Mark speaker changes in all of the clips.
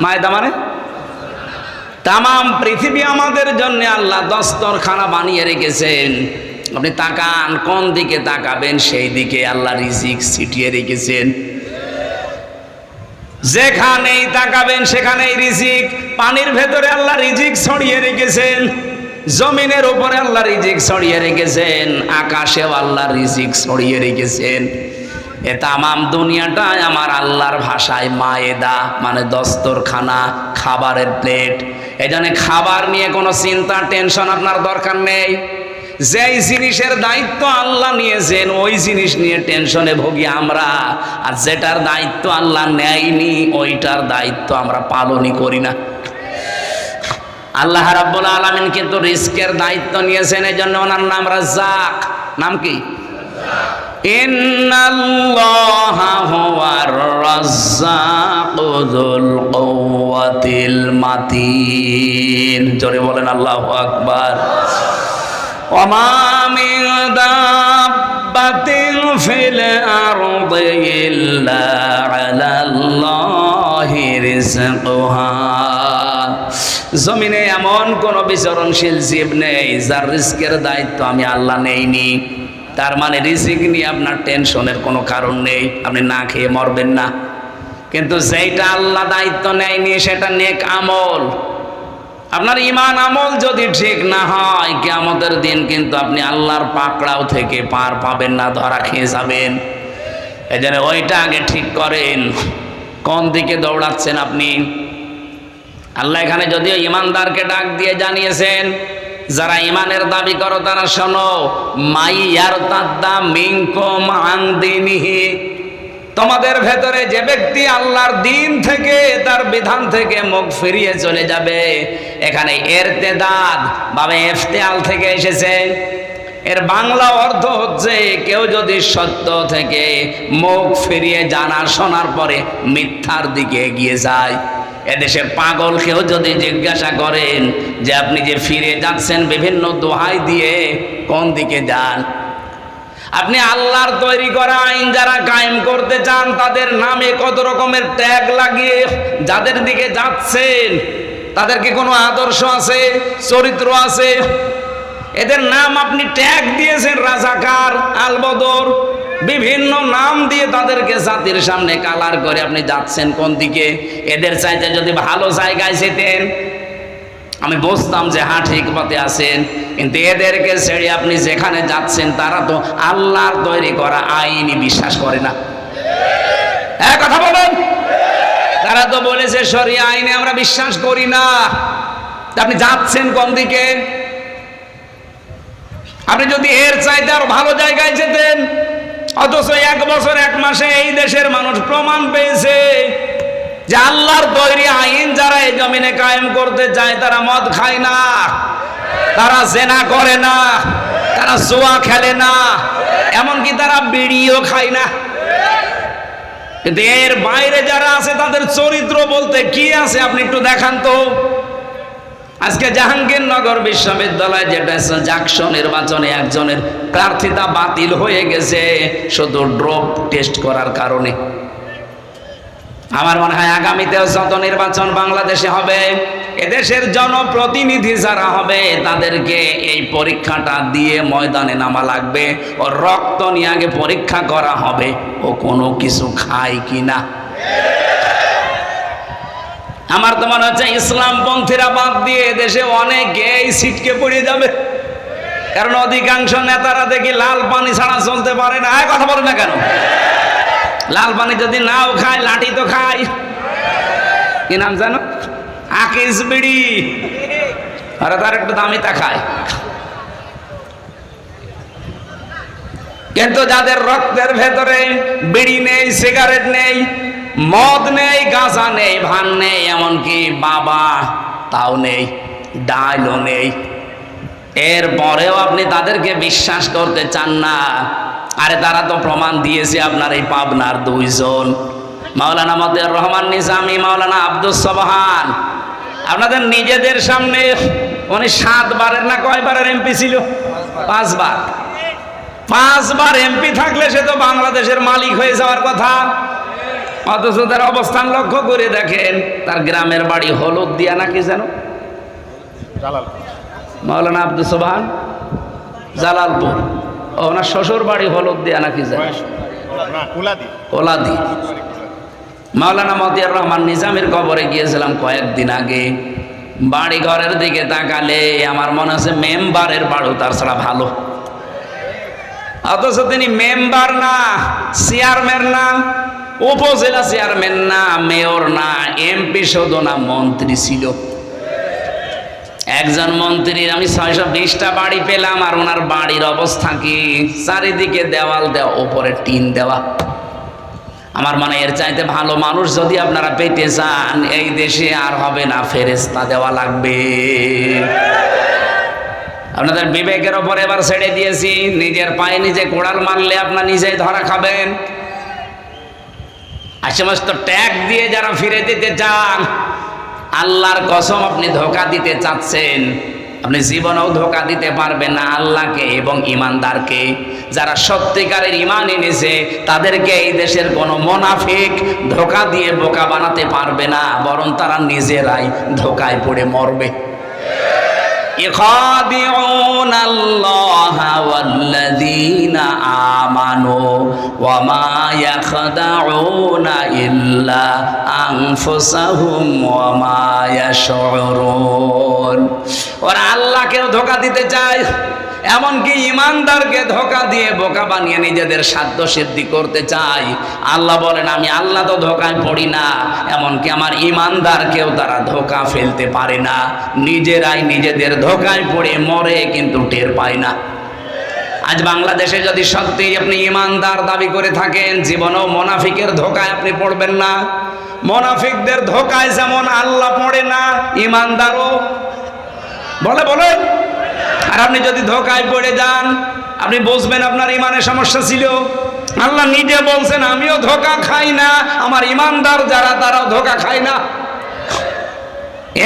Speaker 1: মায়দা মানে? তামাম পৃথিবী আমাদের জন্য আল্লাহ দস্তরখানা বানিয়ে রেখেছেন। আপনি তাকান, কোন দিকে তাকাবেন? সেই দিকে আল্লাহ রিজিক ছিটিয়ে রেখেছেন। যেখানেই তাকাবেন, সেখানেই রিজিক। পানির ভেতরে আল্লাহ রিজিক ছড়িয়ে রেখেছেন। জমিনের উপরে আল্লাহ রিজিক ছড়িয়ে রেখেছেন। আকাশেও আল্লাহ রিজিক ছড়িয়ে রেখেছেন। এ তামাম দুনিয়াটাই আমার আল্লাহর ভাষায় মায়েদা মানে দস্তরখানা, খাবারের প্লেট। এই জন্য খাবার নিয়ে কোনো চিন্তা, টেনশন আপনার দরকার নেই। যেই জিনিসের দায়িত্ব আল্লাহ নিয়েছেন, ওই জিনিস নিয়ে টেনশনে ভুগি আমরা। আর যেটার দায়িত্ব আল্লাহ নেয়নি, ওইটার দায়িত্ব আমরা পালনই করি না। আল্লাহ রাব্বুল আলামিন কিন্তু রিস্কের দায়িত্ব নিয়েছেন, এই জন্য ওনার নাম রাজ্জাক। নাম কি? জোরে বলেন আল্লাহ আকবার। অমামিন দাব্বাতিন ফিল জমিনে এমন কোন বিচরণশীল জীব নেই যার রিস্কের দায়িত্ব আমি আল্লাহ নেইনি। তার মানে রিজিক নিয়ে আপনার টেনশনের কোনো কারণ নেই। আপনি না খেয়ে মরবেন না। কিন্তু যেইটা আল্লাহ দায়িত্ব নেয়নি, সেটা নেক আমল। আপনার ইমান আমল যদি ঠিক না হয় কেমতের দিন কিন্তু আপনি আল্লাহর পাকড়াও থেকে পার পাবেন না, ধরা খেয়ে যাবেন। এই জন্য ওইটা আগে ঠিক করেন। কোন দিকে দৌড়াচ্ছেন আপনি? আল্লাহ এখানে যদিও ইমানদারকে ডাক দিয়ে জানিয়েছেন যারা ইমানের দাবি করো তারা শোনো মাই ইয়ার তাদ্দা মিঙ্কম আংদিনিহি তোমাদের ভেতরে যে ব্যক্তি আল্লাহর দিন থেকে, তার বিধান থেকে মুখ ফিরিয়ে চলে যাবে। এখানে এরতেদাদ, বাবে এফতেয়াল থেকে এসেছে। এর বাংলা অর্থ হচ্ছে, কেউ যদি সত্য থেকে মুখ ফিরিয়ে জানা শোনার পরে মিথ্যার দিকে এগিয়ে যায়। এদেশে পাগল কেউ যদি জিজ্ঞাসা করেন যে আপনি যে ফিরে যাচ্ছেন বিভিন্ন দোহাই দিয়ে, কোন দিকে যান? আপনি আল্লাহর তৈরি করা আইন যারা কায়েম করতে চান, তাদের নামে কত রকমের ট্যাগ লাগিয়ে যাদের দিকে যাচ্ছেন, তাদের কি কোনো আদর্শ আছে, চরিত্র আছে? এদের নাম আপনি ট্যাগ দিয়েছেন, রাজাকার, আলবদর বিভিন্ন নাম দিয়ে তাদেরকে জাতির সামনে কালার করে আপনি যাচ্ছেন কোন দিকে? এদের চাইতে যদি ভালো জায়গায় যেতেন, আমি বুঝতাম যে হ্যাঁ ঠিক পথে আছেন। কিন্তু এদেরকে ছেড়ে আপনি যেখানে যাচ্ছেন, তারা তো আল্লাহর তৈরি করা আইনই বিশ্বাস করে না। হ্যাঁ কথা বলেন। তারা তো বলেছে সরি আইনে আমরা বিশ্বাস করি না। আপনি যাচ্ছেন কোন দিকে? আপনি যদি এর চাইতে আরও ভালো জায়গায় যেতেন অথচ এক বছর, এক মাসে এই দেশের মানুষ প্রমাণ পেয়েছে যে আল্লাহর তৈরি আইন যারা এই জমিনে কায়েম করতে চায়, তারা মদ খায় না, তারা জেনা করে না, তারা জোয়া খেলে না, এমনকি তারা বিড়িও খায় না। কিন্তু এর বাইরে যারা আছে, তাদের চরিত্র বলতে কি আছে, আপনি একটু দেখান তো। আজকে জাহাঙ্গীরনগর বিশ্ববিদ্যালয় যেটা জাকসো নির্বাচনে একজনের প্রার্থিতা বাতিল হয়ে গেছে, শুধু ড্রপ টেস্ট করার কারণে। আমার মনে হয় আগামীতেও যত নির্বাচন বাংলাদেশে হবে, এদেশের জনপ্রতিনিধি যারা হবে, তাদেরকে এই পরীক্ষাটা দিয়ে ময়দানে নামা লাগবে। ও রক্ত নিয়ে আগে পরীক্ষা করা হবে, ও কোনো কিছু খায় কিনা। আমার তো মনে হচ্ছে ইসলামপন্থীরা বাদ দিয়ে দেশে অনেকে এই সিটকে পড়ে যাবে। কারণ অধিকাংশ নেতারা দেখি লাল পানি ছাড়া চলতে পারে না। কথা বলে না কেন? লাল পানি যদি নাও খায়, লাঠি তো খায়। কি নাম জানো আকিস বিড়ি। আরে তার একটু দামি তা খায়। কিন্তু যাদের রক্তের ভেতরে বিড়ি নেই, সিগারেট নেই মদ নেই, গাঁজা নেই ভান নেই, এমনকি বাবা তাও নেই, ডাইলও নেই। এরপরেও আপনি তাদেরকে বিশ্বাস করতে চান না। আরে তারা তো প্রমাণ দিয়েছে আপনার এই পাবনার দুইজন। মাওলানা মতের রহমান নিজামি, মাওলানা আব্দুল সবহান। আপনাদের নিজেদের সামনে উনি সাতবারের না কয়বারের এমপি ছিল? পাঁচবার। পাঁচবার এমপি থাকলে সে তো বাংলাদেশের মালিক হয়ে যাওয়ার কথা। অথচ তার অবস্থান লক্ষ্য করে দেখেন, তার গ্রামের বাড়ি হলুদ দিয়া নাকি যেন? মৌলানা আব্দুল সোবান জালালপুর। ওনার শ্বশুর বাড়ি হলুদ দিয়া নাকি যেন? কোলাদি। মাওলানা মতিয়ার রহমান নিজামের কবরে গিয়েছিলাম কয়েকদিন আগে। বাড়ি ঘরের দিকে তাকালে আমার মনে হচ্ছে মেম্বারের বাড়ু তার ছাড়া ভালো। অথচ তিনি মেম্বার না, চেয়ারম্যান না উপজেলা চেয়ারম্যান না, মেয়র না, এমপি শুধু না, মন্ত্রী ছিল। একজন মন্ত্রীর আমি ছয়শো বিশটা বাড়ি পেলাম আর ওনার বাড়ির অবস্থা কি? চারিদিকে দেওয়াল দেওয়া ওপরে টিন দেওয়া। আমার মনে এর চাইতে ভালো মানুষ যদি আপনারা পেতে চান, এই দেশে আর হবে না ফেরেস্তা দেওয়া লাগবে। আপনাদের বিবেকের ওপর এবার ছেড়ে দিয়েছি, নিজের পায়ে নিজে কোড়াল মারলে আপনার নিজেই ধরা খাবেন। আর সমস্ত ট্যাগ দিয়ে যারা ফিরে দিতে চান, আল্লাহর কসম আপনি ধোকা দিতে চাচ্ছেন। আপনি জীবনেও ধোকা দিতে পারবেন না আল্লাহকে এবং ইমানদারকে। যারা সত্যিকারের ইমান এনেছে, তাদেরকে এই দেশের কোনো মোনাফিক ধোকা দিয়ে বোকা বানাতে পারবে না, বরং তারা নিজেরাই ধোকায় পড়ে মরবে। يخادعون الله والذين آمنوا وما يخدعون إلا أنفسهم وما يشعرون ওরা আল্লাহকেও ধোকা দিতে চায় এমনকি ইমানদারকে ধোকা দিয়ে বোকা বানিয়ে নিজেদের সাধ্য সিদ্ধি করতে চাই। আল্লাহ বলেন, আমি আল্লাহ তো ধোকায় পড়ি না, এমনকি আমার ইমানদারকেও তারা ধোকা ফেলতে পারে না। নিজেরাই নিজেদের ধোকায় পড়ে মরে কিন্তু টের পায় না। আজ বাংলাদেশে যদি সত্যি আপনি ইমানদার দাবি করে থাকেন, জীবনেও মোনাফিকের ধোকায় আপনি পড়বেন না। মোনাফিকদের ধোকায় যেমন আল্লাহ পড়ে না, ইমানদারও। বলে বলে আর আপনি যদি ধোকায় পড়ে যান, আপনি বুঝবেন আপনার ইমানের সমস্যা ছিল। আল্লাহ নিজে বলছেন, আমিও ধোকা খাই না, আমার ইমানদার যারা, তারাও ধোকা খায় না।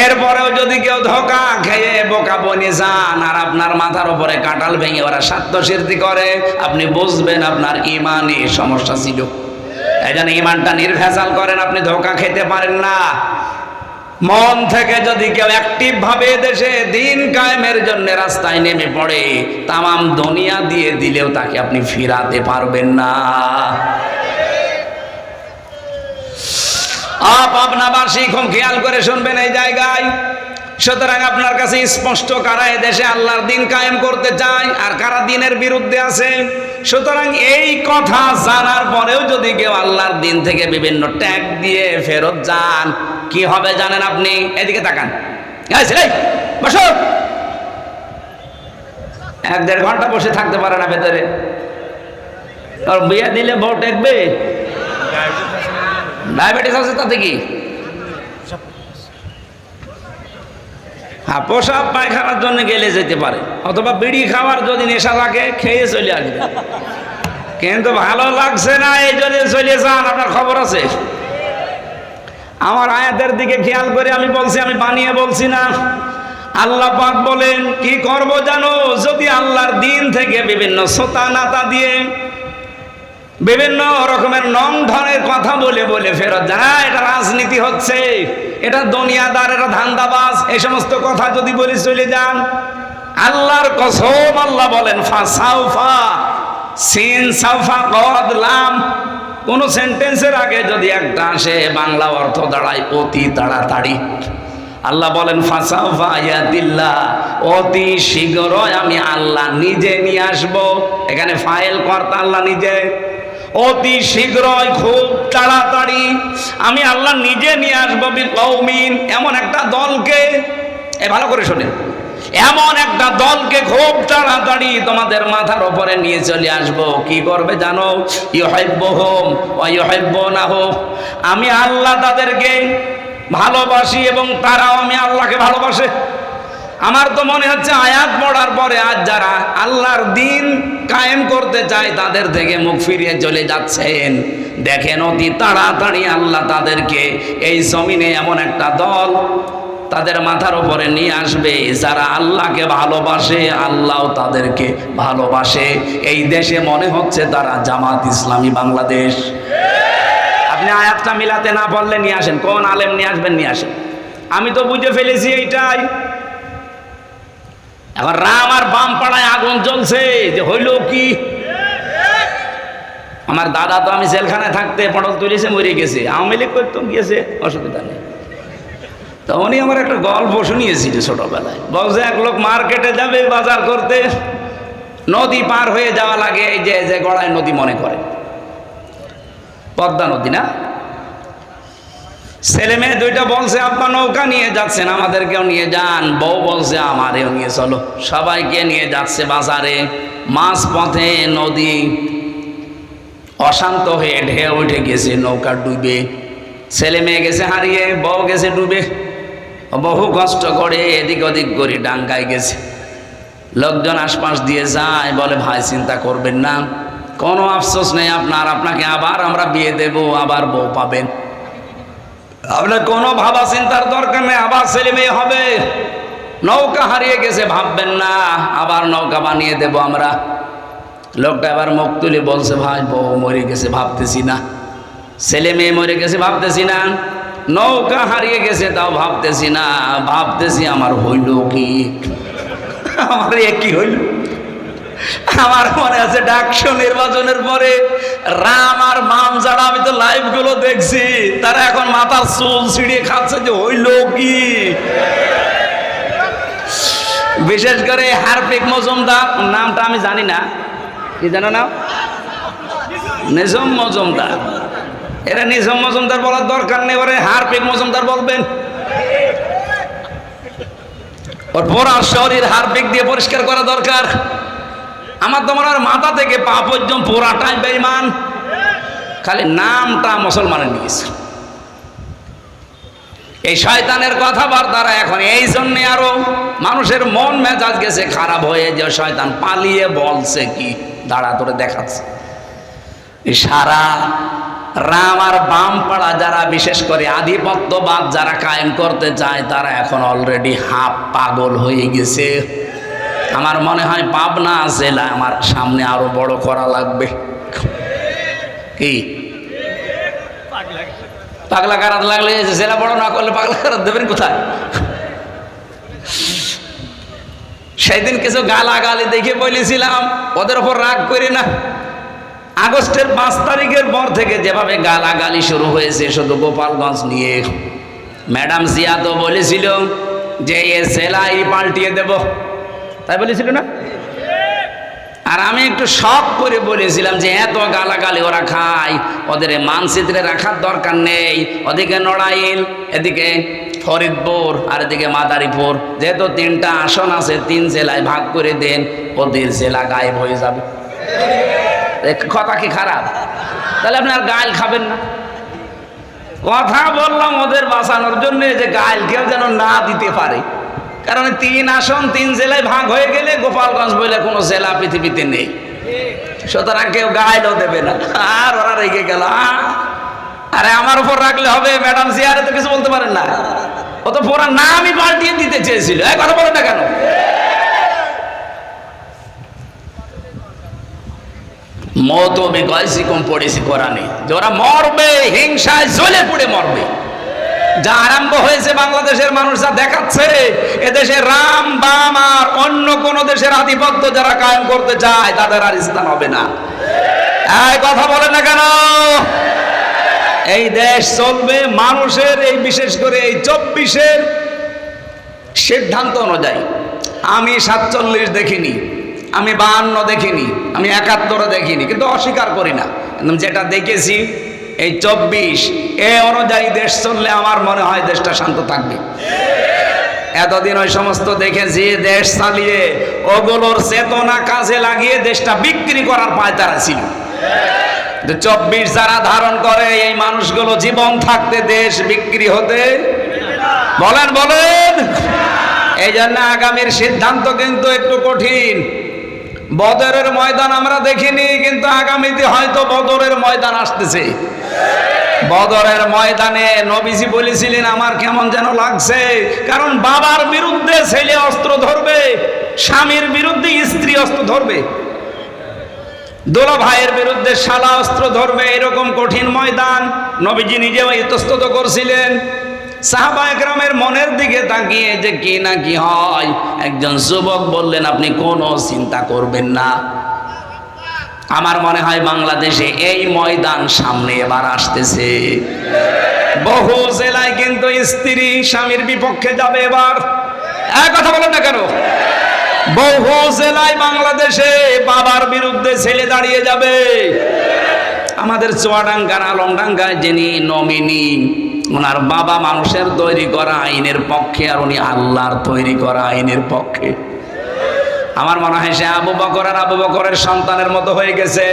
Speaker 1: এরপরেও যদি কেউ ধোকা খেয়ে বোকা বনে যান, আর আপনার মাথার উপরে কাঁঠাল ভেঙে ওরা স্বার্থ সিদ্ধি করে, আপনি বুঝবেন আপনার ইমানে সমস্যা ছিল। এই জন্য ইমানটা নির্ভেজাল করেন, আপনি ধোকা খেতে পারেন না। মন থেকে যদি কেউ অ্যাক্টিভ ভাবে দেশে দিন কায়েমের জন্য রাস্তায় নেমে পড়ে, তামাম দুনিয়া দিয়ে দিলেও তাকে আপনি ফিরাতে পারবেন না। আপ আপনাবাসী খুব খেয়াল করে শুনবেন এই জায়গায়। সুতরাং আপনার কাছে স্পষ্ট কারা এ দেশে আল্লাহর দিন কায়েম করতে চায় আর কারা দিনের বিরুদ্ধে আছে? সুতরাং এই কথা জানার পরেও যদি কেউ আল্লাহর দিন থেকে বিভিন্ন ট্যাগ দিয়ে ফেরত যান কি হবে জানেন আপনি? এদিকে তাকান। এক দেড় ঘণ্টা বসে থাকতে পারে না ভেতরে। বিয়ে দিলে বউ টেকবে? ডায়াবেটিস আছে তাতে কি? হ্যাঁ পোশাক পায়খানার জন্য গেলে যেতে পারে। অথবা বিড়ি খাওয়ার যদি নেশা থাকে খেয়ে চলে আসবে। কিন্তু ভালো লাগছে না, এই জন্য চলে যান, আপনার খবর আছে। আমার আয়াতের দিকে খেয়াল করে আমি বলছি, আমি বানিয়ে বলছি না। আল্লাহ পাক বলেন, কি করব জানো? যদি আল্লাহর দিন থেকে বিভিন্ন সোতা নাতা দিয়ে বিভিন্ন রকমের নং ধরনের কথা বলে বলে ফেরত হ্যাঁ এটা রাজনীতি হচ্ছে, এটা দুনিয়াদার, এটা ধান্দাবাজ এই সমস্ত কথা যদি বলে চলে যান। আল্লাহর কসম আল্লাহ বলেন, ফা সাউফা, সিন সাউফা কদ লাম কোন সেন্টেন্সের আগে যদি একটা আসে, বাংলা অর্থ দাঁড়ায় অতি তাড়াতাড়ি। আল্লাহ বলেন ফাসাউফা ইয়াতিল্লাহ অতি শীঘ্রই আমি আল্লাহ নিজে নিয়ে আসব। এখানে ফাইল কর্তা আল্লাহ নিজে। অতি শীঘ্রই, খুব তাড়াতাড়ি আমি আল্লাহ নিজে নিয়ে আসব কৌমিন এমন একটা দলকে। এ ভালো করে শোনেন। এমন একটা দলকে খুব তাড়াতাড়ি তোমাদের মাথার ওপরে নিয়ে চলে আসব। কি করবে জানো? ইহব্য হোম ইহব্য না হোক আমি আল্লাহ তাদেরকে ভালোবাসি এবং তারাও আমি আল্লাহকে ভালোবাসে। আমার তো মনে হচ্ছে আয়াত পড়ার পরে আজ যারা আল্লাহর দিন কায়েম করতে চায়, তাদের থেকে মুখ ফিরিয়ে চলে যাচ্ছেন। দেখেন অতি তাড়াতাড়ি আল্লাহ তাদেরকে এই জমিনে এমন একটা দল তাদের মাথার উপরে নিয়ে আসবে, যারা আল্লাহকে ভালোবাসে, আল্লাহ তাদেরকে ভালোবাসে। এই দেশে মনে হচ্ছে তারা জামাত ইসলামী বাংলাদেশ। আপনি আয়াতটা মিলাতে না পারলে নিয়ে আসেন, কোন আলেম নিয়ে আসবেন, নিয়ে আসেন। আমি তো বুঝে ফেলেছি এইটাই। এখন রাম আর বাম পাড়ায় আগুন জ্বলছে, যে হইল কি? আমার দাদা তো আমি জেলখানায় থাকতে পটল তুলেছে, মরে গেছে। আওয়ামী লীগ করতো গিয়েছে, অসুবিধা নেই। তো উনি আমার একটা গল্প শুনিয়েছিল ছোটবেলায়। বলছে, এক লোক মার্কেটে যাবে বাজার করতে, নদী পার হয়ে যাওয়া লাগে, এই যে যে গড়ায় নদী মনে করে। পদ্মা নদী না? ছেলে মেয়ে দুইটা বলছে, আব্বা, নৌকা নিয়ে যাচ্ছেন, আমাদেরকেও নিয়ে যান। বউ বলছে আমারেও নিয়ে চলো। সবাইকে নিয়ে যাচ্ছে বাজারে। মাছ পথে নদী অশান্ত হয়ে ঢেউ উঠে গেছে, নৌকা ডুবে। ছেলে মেয়ে গেছে হারিয়ে, বউ গেছে ডুবে। বহু কষ্ট করে এদিক ওদিক করে ডাঙ্গায় গেছে। লোকজন আশপাশ দিয়ে যায়, বলে, ভাই, চিন্তা করবেন না। কোনো আফসোস নেই আপনার। আপনাকে আবার আমরা বিয়ে দেব, আবার বউ পাবেন। আপনার কোনো ভাবা চিন্তার দরকার নেই, আবার ছেলে মেয়ে হবে। নৌকা হারিয়ে গেছে, ভাববেন না, আবার নৌকা বানিয়ে দেব আমরা। লোকটা এবার মুখ তুলে বলছে, ভাই, বউ মরে গেছে, ভাবতেছি না। ছেলে মেয়ে মরে গেছে, ভাবতেছি না। নৌকা হারিয়ে গেছে, তাও ভাবতেছি না, ভাবতেছি আমার হইল কি? আমার কি হইল? আমার মনে আছে ডাকশো নির্বাচনের পরে রাম আর মাম যারা, আমি তো লাইভগুলো দেখছি, তারা এখন মাথার চুল ছিঁড়িয়ে খাচ্ছে যে হইল কি? বিশেষ করে হারপিক মজুমদার, নামটা আমি জানি না। কি জানো না নিজম মজুমদার। এরা নিজম মজুমদার বলার দরকার নেই, ওরে হারপিক মজুমদার বলবেন। ওর পোড়া শরীর হারপিক দিয়ে পরিষ্কার করা দরকার। আমার তোমার মাথা থেকে পা পর্যন্ত পোড়াটাই বেইমান। খালি নামটা মুসলমানের নিয়েছে এই শয়তানের কথাবার্তারা এখন এই জন্যে আরও মানুষের মন মেজাজ গেছে খারাপ হয়ে যে শয়তান পালিয়ে বলছে কি? দাঁড়া, তোরে দেখাচ্ছে। সারা রাম আর বাম পাড়া যারা, বিশেষ করে আধিপত্যবাদ যারা কায়েম করতে চায়, তারা এখন অলরেডি হাফ পাগল হয়ে গেছে। আমার মনে হয় পাবনা জেলা আমার সামনে আরও বড় করা লাগবে। কি? পাগলা কারাত লাগলে জেলা বড় না করলে পাগলা কারাত দেবেন কোথায়? সেদিন কিছু গালাগালি দেখে বলেছিলাম, ওদের ওপর রাগ করি না। আগস্টের পাঁচ তারিখের পর থেকে যেভাবে গালাগালি শুরু হয়েছে, শুধু গোপালগঞ্জ নিয়ে। ম্যাডাম জিয়া তো বলেছিল যে এ সেলাই পাল্টিয়ে দেব। তাই বলেছিল না? আর আমি একটু শখ করে বলেছিলাম যে এত গালাগালি ওরা খায়, ওদের মানচিত্রে রাখার দরকার নেই, ওদিকে নড়াইল, এদিকে ফরিদপুর, আর এদিকে মাদারীপুর। যেহেতু তিনটা আসন আছে, তিন জেলায় ভাগ করে দেন, ওদের জেলা গায়েব হয়ে যাবে। কথা কি খারাপ? তাহলে আপনি আর গাইল খাবেন না। কথা বললাম ওদের বাঁচানোর জন্য যে গাইল কেউ যেন না দিতে পারে। কারণ তিন আসন, তিন জেলায় ভাগ হয়ে গেলে গোপালগঞ্জ বলে কোনো জেলা পৃথিবীতে নেই। সুতরাং কেউ গাইলও দেবে না। আর ওরা রেগে গেল আরে আমার উপর রাখলে হবে, ম্যাডাম জিয়ারে তো কিছু বলতে পারেন না। ও তো পুরা নামই পাল্টিয়ে দিতে চেয়েছিল। কথা বলে না কেন? মত বিকয়সি কম পড়েছি কোরআনে। যে ওরা মরবে, হিংসায় জ্বলে পুড়ে মরবে। যা আরম্ভ হয়েছে বাংলাদেশের মানুষ যা দেখাচ্ছে, এদেশে রাম, বাম আর অন্য কোন দেশের আধিপত্য যারা কায়েম করতে চায়, তাদের আর স্থান হবে না। কথা বলে না কেন? এই দেশ চলবে মানুষের, এই বিশেষ করে এই চব্বিশের সিদ্ধান্ত অনুযায়ী। আমি সাতচল্লিশ দেখিনি। আমি বাহান্ন দেখিনি, আমি একাত্তরে দেখিনি, কিন্তু অস্বীকার করি না। কিন্তু যেটা দেখেছি, এই চব্বিশ, এ অনুযায়ী দেশ চললে আমার মনে হয় দেশটা শান্ত থাকবে। এতদিন ওই সমস্ত দেখেছি, দেশ চালিয়ে ওগুলোর চেতনা কাজে লাগিয়ে দেশটা বিক্রি করার পায় তারা ছিল। চব্বিশ যারা ধারণ করে, এই মানুষগুলো জীবন থাকতে দেশ বিক্রি হতে, বলেন বলেন। এই জন্য আগামীর সিদ্ধান্ত কিন্তু একটু কঠিন। বদরের ময়দান আমরা দেখিনি, কিন্তু আগামীতে হয়তো বদরের ময়দান আসতেছে। বদরের ময়দানে নবীজি বলেছিলেন, আমার কেমন যেন লাগছে? কারণ বাবার বিরুদ্ধে ছেলে অস্ত্র ধরবে, স্বামীর বিরুদ্ধে স্ত্রী অস্ত্র ধরবে। দোলা ভাইয়ের বিরুদ্ধে শালা অস্ত্র ধরবে, এরকম কঠিন ময়দান নবীজি নিজেও ইতস্তত করছিলেন। সাহাবা একরামের মনের দিকে তাকিয়ে যে কি না কি হয়, একজন যুবক বললেন, আপনি কোনো চিন্তা করবেন না। আমার মনে হয় বাংলাদেশে এই ময়দান সামনে এবার আসতেছে। বহু জেলায় কিন্তু স্ত্রী স্বামীর বিপক্ষে যাবে এবার। এক কথা বলেন না কেন? বহু জেলায় বাংলাদেশে বাবার বিরুদ্ধে ছেলে দাঁড়িয়ে যাবে। আমাদের চুয়াডাঙ্গার, আলমডাঙ্গায় যিনি নমিনি ওনার বাবা মানুষের তৈরি করা আইনের পক্ষে আর উনি আল্লাহর তৈরি করা আইনের পক্ষে। আমার মনে হয় সে আবু বকর আর আবু বকরের সন্তানের মতো হয়ে গেছে।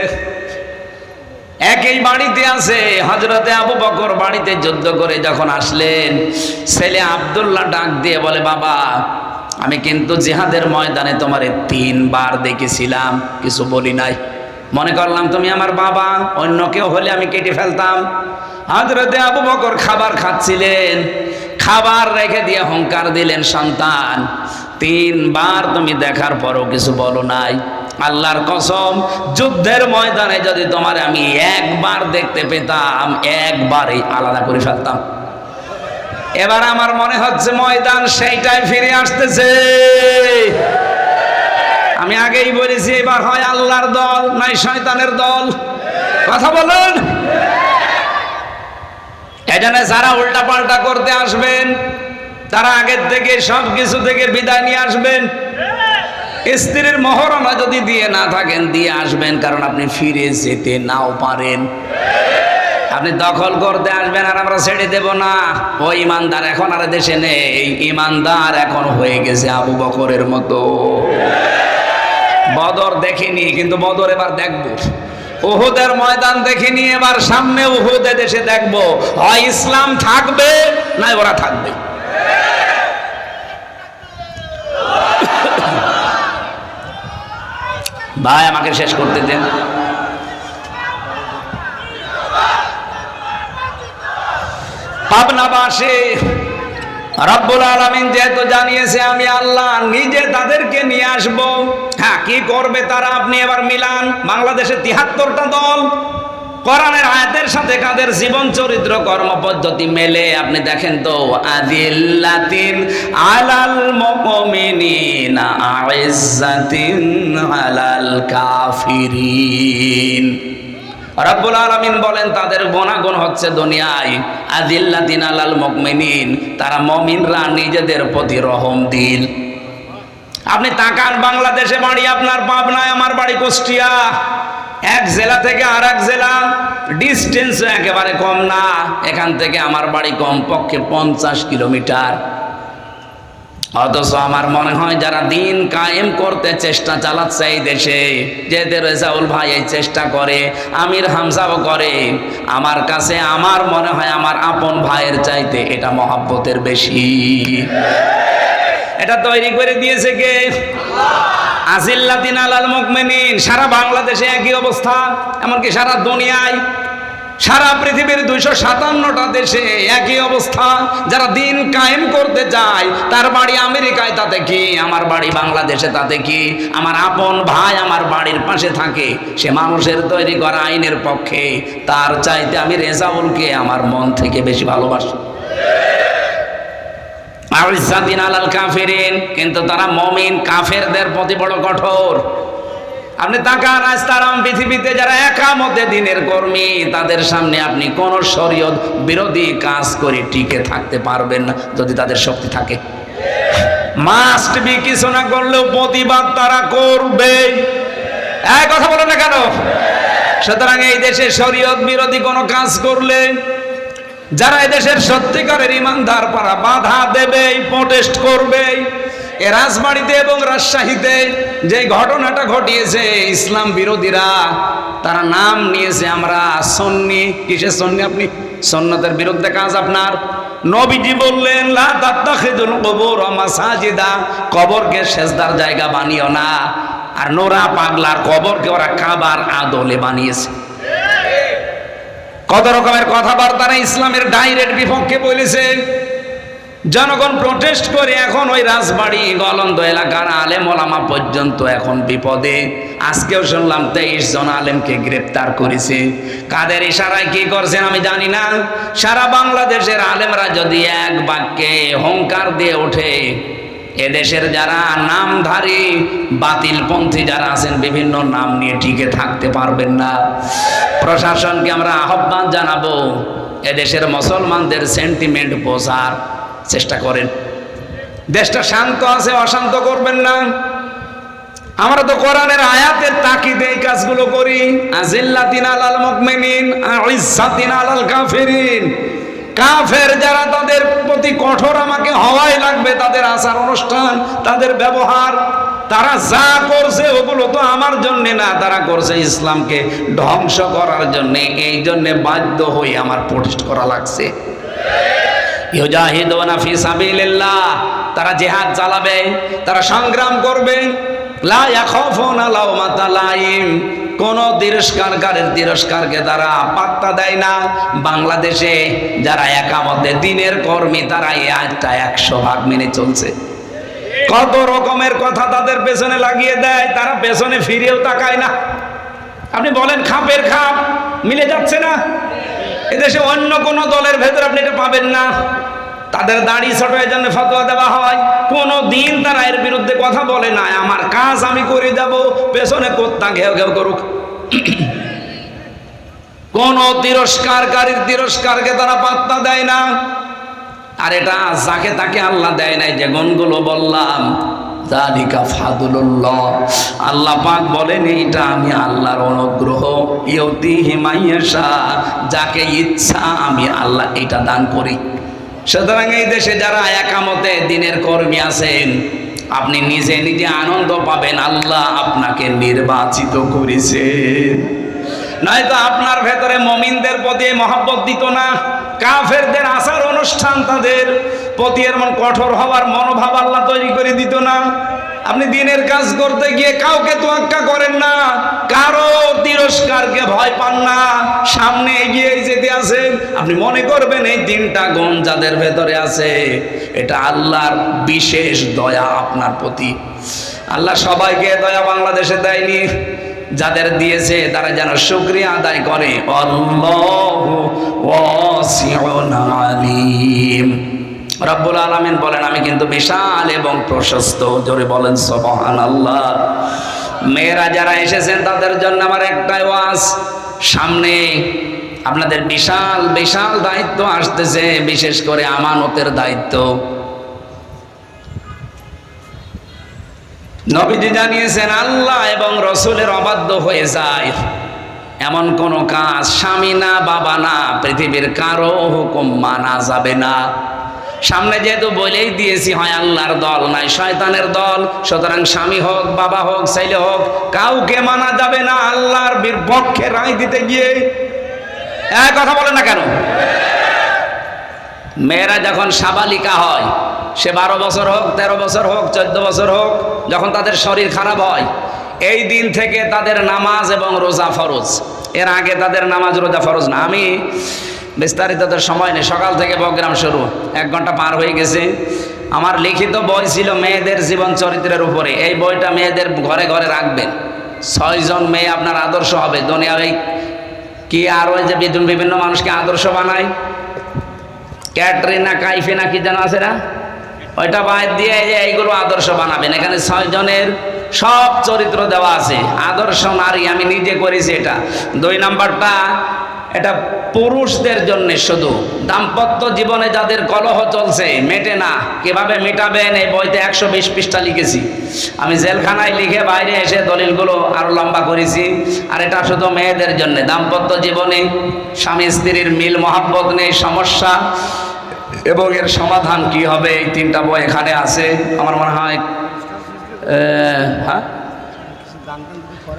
Speaker 1: একই বাড়িতে আছে হজরতে আবু বকর বাড়িতে যুদ্ধ করে যখন আসলেন, ছেলে আবদুল্লাহ ডাক দিয়ে বলে, বাবা, আমি কিন্তু জিহাদের ময়দানে তোমারে তিনবার দেখেছিলাম, কিছু বলি নাই। মনে করলাম তুমি আমার বাবা, অন্য কেউ হলে আমি কেটে ফেলতাম। হজরতে আবু বকর খাবার খাচ্ছিলেন, খাবার রেখে দিয়ে হংকার দিলেন, সন্তান, তিনবার তুমি দেখার পরও কিছু বলো নাই। আল্লাহর কসম, যুদ্ধের ময়দানে যদি তোমার আমি একবার দেখতে পেতাম, একবারই আলাদা করে ফেলতাম। এবার আমার মনে হচ্ছে ময়দান সেইটাই ফিরে আসতেছে। আমি আগেই বলেছি, এবার হয় আল্লাহর দল, নাই শয়তানের দল। কথা বলুন। এজন্য যারা উল্টা পাল্টা করতে আসবেন, তারা আগের থেকে সব কিছু থেকে বিদায় নিয়ে আসবেন। স্ত্রীর মহরণা যদি দিয়ে না থাকেন, দিয়ে আসবেন, কারণ আপনি ফিরে যেতে নাও পারেন। আপনি দখল করতে আসবেন আর আমরা ছেড়ে দেব না। ও ইমানদার, এখন আর দেশে নেই। ইমানদার এখন হয়ে গেছে আবু বকরের মতো। বদর দেখিনি, কিন্তু বদর এবার দেখব। উহুদের ময়দান দেখিনি, এবার সামনে উহুদে দেশে দেখব। হয় ইসলাম থাকবে না ওরা থাকবে। ভাই, আমাকে শেষ করতে দেন। পাবনাবাসে রব্বুল আলমিন যেহেতু জানিয়েছে, আমি আল্লাহ নিজে তাদেরকে নিয়ে আসব। হ্যাঁ কি করবে তারা? আপনি এবার মিলান। বাংলাদেশে তিহাত্তরটা দল। কোরআনের আয়াতের সাথে কাদের জীবন চরিত্র কর্ম পদ্ধতি মেলে? আপনি দেখেন তো, আদিল্লাতিন আলাল মুমিনিনা, আইজ্জাতিন আলাল কাফিরিন। রব্বুল আলমিন বলেন, তাদের গুণাগুণ হচ্ছে দুনিয়ায়। আদিল্লাদিন আলাল মকমিনিন তারা মমিনরা নিজেদের প্রতি রহম দিল। আপনি তাকান বাংলাদেশে বাড়ি, আপনার পাবনায়, আমার বাড়ি কুষ্টিয়া। এক জেলা থেকে আর এক জেলা ডিস্টেন্স একেবারে কম না। এখান থেকে আমার বাড়ি কম পক্ষে পঞ্চাশ কিলোমিটার। অথচ আমার মনে হয় যারা দিন কায়েম করতে চেষ্টা চালাচ্ছে এই দেশে যেতে রেজাউল ভাই এই চেষ্টা করে, আমির হামসাও করে, আমার কাছে আমার মনে হয় আমার আপন ভাইয়ের চাইতে এটা মহাব্বতের বেশি। এটা তৈরি করে দিয়েছে কে? আজিল্লাদিন আলাল মুকমিনিন সারা বাংলাদেশে একই অবস্থা, এমনকি সারা দুনিয়ায় সারা পৃথিবীর দুইশো সাতান্নটা দেশে একই অবস্থা। যারা দিন কায়েম করতে চায়, তার বাড়ি আমেরিকায় তাতে কি? আমার বাড়ি বাংলাদেশে তাতে কি? আমার আপন ভাই আমার বাড়ির পাশে থাকে, সে মানুষের তৈরি করা আইনের পক্ষে। তার চাইতে আমি রেজাউলকে আমার মন থেকে বেশি ভালোবাসি। আলাল কাফেরিন, কিন্তু তারা মমিন কাফেরদের প্রতি বড় কঠোর। আপনি তাকান, আজ পৃথিবীতে যারা একা একামতে দিনের কর্মী, তাদের সামনে আপনি কোন শরীয়ত বিরোধী কাজ করে টিকে থাকতে পারবেন না, যদি তাদের শক্তি থাকে। মাস্ট বি কিছু না করলেও প্রতিবাদ তারা করবে। এক কথা বলো না কেন? সুতরাং এই দেশে শরীয়ত বিরোধী কোনো কাজ করলে, যারা এদেশের সত্যিকারের ইমানদার পারা বাধা দেবে প্রোটেস্ট করবে। এ রাজবাড়িতে এবং রাজশাহীতে যে ঘটনাটা ঘটিয়েছে, ইসলাম বিরোধীরা তারা নাম নিয়েছে আমরা সন্নি। কিসের সন্নি আপনি? সন্ন্যতের বিরুদ্ধে কাজ আপনার। নবীজি বললেন কবর মাসাজিদা। কবরকে সেজদার জায়গা বানিও না। আর নোরা পাগলার কবরকে ওরা কাবার আদলে বানিয়েছে। কত রকমের কথাবার্তা ইসলামের ডাইরেক্ট বিপক্ষে বলেছে। জনগণ প্রটেস্ট করে এখন ওই রাজবাড়ি গলন্দ এলাকার আলেম ওলামা পর্যন্ত এখন বিপদে। আজকেও শুনলাম তেইশ জন আলেমকে গ্রেপ্তার করেছে। কাদের ইশারায় কি করছেন আমি জানি না। সারা বাংলাদেশের আলেমরা যদি এক বাক্যে হংকার দিয়ে ওঠে, এদেশের যারা নামধারী, বাতিলপন্থী যারা আছেন, বিভিন্ন নাম নিয়ে টিকে থাকতে পারবেন না। প্রশাসনকে আমরা আহ্বান জানাব, এদেশের মুসলমানদের সেন্টিমেন্ট বোঝার চেষ্টা করেন। দেশটা শান্ত আছে, অশান্ত করবেন না। আমরা তো কোরআনের আয়াতের তাকিদে এই কাজগুলো করি। আজিল্লাতিন আলাল মুকমিনিন আইজ্জাতিন আলাল কাফিরিন। কাফের যারা, তাদের প্রতি কঠোর আমাকে হওয়াই লাগবে, তাদের আচার অনুষ্ঠান, তাদের ব্যবহার। তারা যা করছে, ওগুলো তো আমার জন্য না, তারা করছে ইসলামকে ধ্বংস করার জন্য। এই জন্য বাধ্য হয়ে আমার প্রতিষ্ঠ করা লাগছে। তারা জিহাদ চালাবে, তারা সংগ্রাম করবে। লা ইয়াখাফুনা লাওমাতা লাইম কোন তিরস্কারকারের তিরস্কারকে তারা পাত্তা দেয় না। বাংলাদেশে যারা একামতে দিনের কর্মী তারা এই আজটা একশো ভাগ মেনে চলছে। কত রকমের কথা তাদের পেছনে লাগিয়ে দেয়, তারা পেছনে ফিরেও তাকায় না। আপনি বলেন, খাপের খাপ মিলে যাচ্ছে না? এদেশে অন্য কোন দলের ভেতর আপনি এটা পাবেন না। তাদের দাড়ি ছোটের জন্য ফতোয়া দেওয়া হয়। কোনো দিন তারা এর বিরুদ্ধে কথা বলে না। আমার কাজ আমি করে যাব, পেছনে কোত্তা ঘেউ ঘেউ করুক। কোন তিরস্কারকারীর তিরস্কারকে তারা পাত্তা দেয় না। আর এটা যাকে তাকে আল্লাহ দেয় নাই যে গুণগুলো বললাম জালিকা ফাদুল্লাহ আল্লাহ পাক বলেন, এইটা আমি আল্লাহর অনুগ্রহ। ইয়তি হিমাইয়েশা যাকে ইচ্ছা আমি আল্লাহ এটা দান করি। সুতরাং এই দেশে যারা একামতে দিনের কর্মী আছেন, আপনি নিজে নিজে আনন্দ পাবেন, আল্লাহ আপনাকে নির্বাচিত করেছেন নয়তো আপনার ভেতরে মমিনদের প্রতি মহাব্বত দিত না। কাফেরদের আসার অনুষ্ঠান তাদের প্রতি এমন কঠোর হওয়ার মনোভাব আল্লাহ তৈরি করে দিত না। আপনি দিনের কাজ করতে গিয়ে কাউকে তোয়াক্কা করেন না, কারও তিরস্কারকে ভয় পান না, সামনে এগিয়ে যেতে আছেন আপনি মনে করবেন এই তিনটা গুণ যাদের ভেতরে আছে, এটা আল্লাহর বিশেষ দয়া আপনার প্রতি। আল্লাহ সবাইকে দয়া বাংলাদেশে দেয়নি। যাদের দিয়েছে তারা যেন শুক্রিয়া আদায় করে। আল্লাহু রব্বুল আলামিন বলেন, আমি কিন্তু বিশাল এবং প্রশস্ত। জোরে বলেন, সুবহানাল্লাহ। মেয়েরা যারা এসেছেন, তাদের জন্য আমার একটাই ওয়াজ। সামনে আপনাদের বিশাল বিশাল দায়িত্ব আসতেছে, বিশেষ করে আমানতের দায়িত্ব। নবীজি জানিয়েছেন, আল্লাহ এবং রসুলের অবাধ্য হয়ে যায়। এমন কোন কাজ স্বামী না, বাবা না, পৃথিবীর কারও হুকুম মানা যাবে না। সামনে যেহেতু বলেই দিয়েছি, হয় আল্লাহর দল নাই শয়তানের দল। সুতরাং স্বামী হোক, বাবা হোক, ছেলে হোক, কাউকে মানা যাবে না আল্লাহর বিপক্ষে রায় দিতে গিয়ে। এক কথা বলে না কেন? মেয়েরা যখন সাবালিকা হয় সে বারো বছর হোক, তেরো বছর হোক, চোদ্দ বছর হোক, যখন তাদের শরীর খারাপ হয়, এই দিন থেকে তাদের নামাজ এবং রোজা ফরজ। এর আগে তাদের নামাজ, রোজা ফরজ না। আমি বিস্তারিত সময় নেই। সকাল থেকে প্রোগ্রাম শুরু। এক ঘণ্টা পার হয়ে গেছে। আমার লিখিত বই ছিল মেয়েদের জীবন চরিত্রের উপরে। এই বইটা মেয়েদের ঘরে ঘরে রাখবেন। ছয়জন মেয়ে আপনার আদর্শ হবে। দুনিয়ায় কি আর ওই যে বিভিন্ন মানুষকে আদর্শ বানায়? ক্যাটরিনা কাইফিনা কি যেন আছে না? ওইটা বাদ দিয়ে যে এইগুলো আদর্শ বানাবেন। এখানে ছয় জনের সব চরিত্র দেওয়া আছে। আদর্শ নারী, আমি নিজে করেছি এটা। দুই নাম্বারটা, এটা পুরুষদের জন্য শুধু। দাম্পত্য জীবনে যাদের কলহ চলছে, মেটে না। কীভাবে মেটাবেন, এই বইতে একশো বিশ পৃষ্ঠা লিখেছি। আমি জেলখানায় লিখে বাইরে এসে দলিলগুলো আরও লম্বা করেছি। আর এটা শুধু মেয়েদের জন্য। দাম্পত্য জীবনে স্বামী স্ত্রীর মিল মহাব্বত নেই, সমস্যা। এবং এর সমাধান কি হবে? এই তিনটা বই এখানে আছে। আমার মনে হয় হ্যাঁ?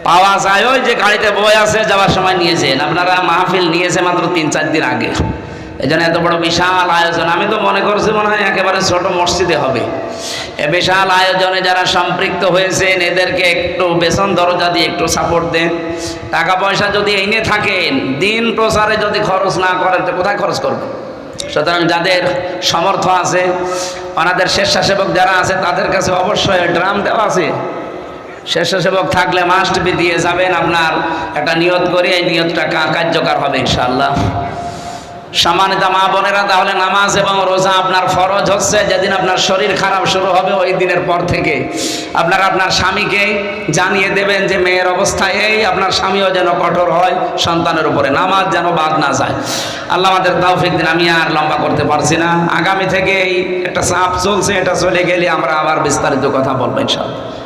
Speaker 1: পাওয়া যায় ওই যে গাড়িতে বই আছে, যাওয়ার সময় নিয়েছেন আপনারা মাহফিল নিয়েছে মাত্র তিন, চার দিন আগে। এই জন্য এত বড় বিশাল আয়োজন। আমি তো মনে করছি মনে হয় একেবারে ছোট মসজিদে হবে। এ বিশাল আয়োজনে যারা সম্পৃক্ত হয়েছেন, এদেরকে একটু বেতন দরজা দিয়ে একটু সাপোর্ট দেন। টাকা পয়সা যদি এনে থাকেন, দিন প্রচারে যদি খরচ না করেন, তো কোথায় খরচ করবেন সুতরাং যাদের সমর্থ আছে, ওনাদের স্বেচ্ছাসেবক যারা আছে, তাদের কাছে অবশ্যই ড্রাম দেওয়া আছে। স্বেচ্ছাসেবক থাকলে মাস্ট বি দিয়ে যাবেন। আপনার একটা নিয়ত করে, এই নিয়তটা কার্যকর হবে, ইনশাআল্লাহ। সম্মানিত মা বোনেরা, তাহলে নামাজ এবং রোজা আপনার ফরজ হচ্ছে। যেদিন আপনার শরীর খারাপ শুরু হবে, ওই দিনের পর থেকে। আপনার আপনার স্বামীকে জানিয়ে দেবেন যে, মেয়ের অবস্থা এই, আপনার স্বামীও যেন কঠোর হয় সন্তানের উপরে। নামাজ যেন বাদ না যায়। আল্লাহ আমাদের তৌফিক দিন, আমি আর লম্বা করতে পারছি না। আগামী থেকে এই একটা চাপ চলছে, এটা চলে গেলে আমরা আবার বিস্তারিত কথা বলব, ইনশাআল্লাহ।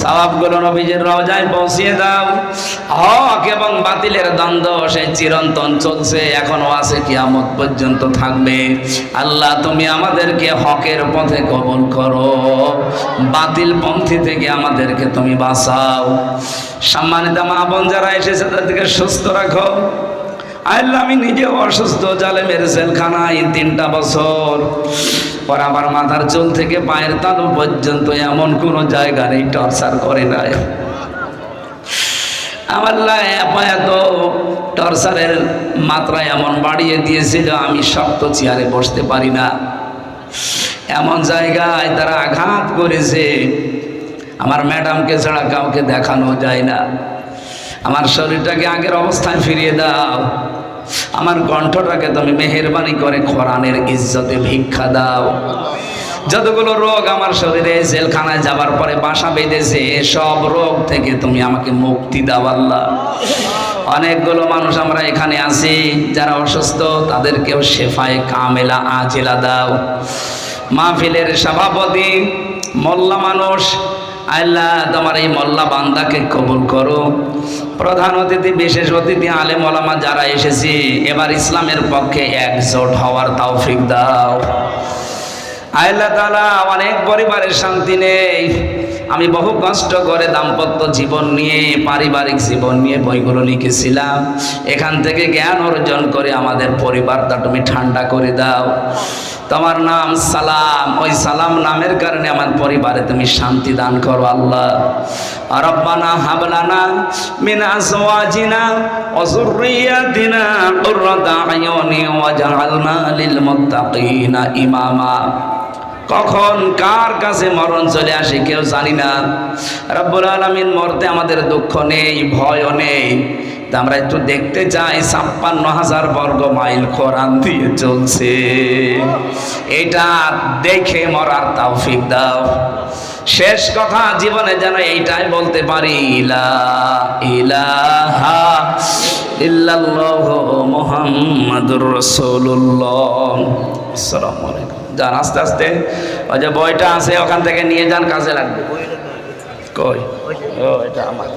Speaker 1: সওয়াবগুলো নবীজির রওজায় পৌঁছিয়ে দাও। হক এবং বাতিলের দ্বন্দ্ব সে চিরন্তন চলছে, এখনও আছে কিয়ামত পর্যন্ত থাকবে। আল্লাহ, তুমি আমাদেরকে হকের পথে কবল করো। বাতিল পন্থী থেকে আমাদেরকে তুমি বাঁচাও। সম্মানিত মা বোন যারা এসেছে তাদেরকে সুস্থ রাখো। আল্লাহ, আমি নিজেও অসুস্থ, জালেমের জেলখানায় তিনটা বছর। পর আমার মাথার চুল থেকে পায়ের তালু পর্যন্ত এমন কোনো জায়গা নেই, টর্চার করে নাই। আমার এত টর্চারের মাত্রা এমন বাড়িয়ে দিয়েছিল আমি শক্ত চেয়ারে বসতে পারি না। এমন জায়গায় তারা আঘাত করেছে। আমার ম্যাডামকে ছাড়া কাউকে দেখানো যায় না। আমার শরীরটাকে আগের অবস্থায় ফিরিয়ে দাও। আমার কণ্ঠটাকে তুমি মেহেরবানি করে কোরআনের ইজ্জতে ভিক্ষা দাও। যতগুলো রোগ আমার শরীরে জেলখানায় যাবার পরে বাসা বেঁধেছে, সব রোগ থেকে তুমি আমাকে মুক্তি দাও আল্লাহ। অনেকগুলো মানুষ আমরা এখানে আছি, যারা অসুস্থ, তাদেরকেও শেফায় কামেলা আজেলা দাও। মাহফিলের সভাপতি, মোল্লা মানুষ আল্লাহ, তোমার এই মোল্লা বান্দাকে কবুল করো। প্রধান অতিথি, বিশেষ অতিথি আলে মলামা যারা এসেছি, এবার ইসলামের পক্ষে একজোট হওয়ার তৌফিক দাও। আল্লাহ তালা অনেক পরিবারের শান্তি নেই। আমি বহু কষ্ট করে দাম্পত্য জীবন নিয়ে, পারিবারিক জীবন নিয়ে বইগুলো লিখেছিলাম। এখান থেকে জ্ঞান অর্জন করে আমাদের পরিবারটা তুমি ঠান্ডা করে দাও। তোমার নাম সালাম। ওই সালাম নামের কারণে আমার পরিবারে তুমি শান্তি দান করো আল্লাহ। রব্বানা হাবলানা মিন আজওয়াজিনা ওয়া যুররিয়াতিনা কুররাতা আয়ুনি ওয়াজআলনা লিল মুত্তাকিনা ইমামা। কখন কার কাছে মরণ চলে আসে কেউ জানি না। রব্বুল আলমিন মরতে আমাদের দুঃখ নেই, ভয়ও নেই। তা আমরা একটু দেখতে চাই, ছাপ্পান্ন হাজার বর্গ মাইল কোরআন দিয়ে চলছে। এটা দেখে মরার তৌফিক দাও। শেষ কথা জীবনে যেন এইটাই বলতে পারি ইলা ইলাহা ইল্লাল্লাহ মুহাম্মাদুর রাসূলুল্লাহ। আসসালামু আলাইকুম। যান, আস্তে আস্তে। ওই যে বইটা আছে, ওখান থেকে নিয়ে যান, কাজে লাগবে। কই? ও, এটা আমার।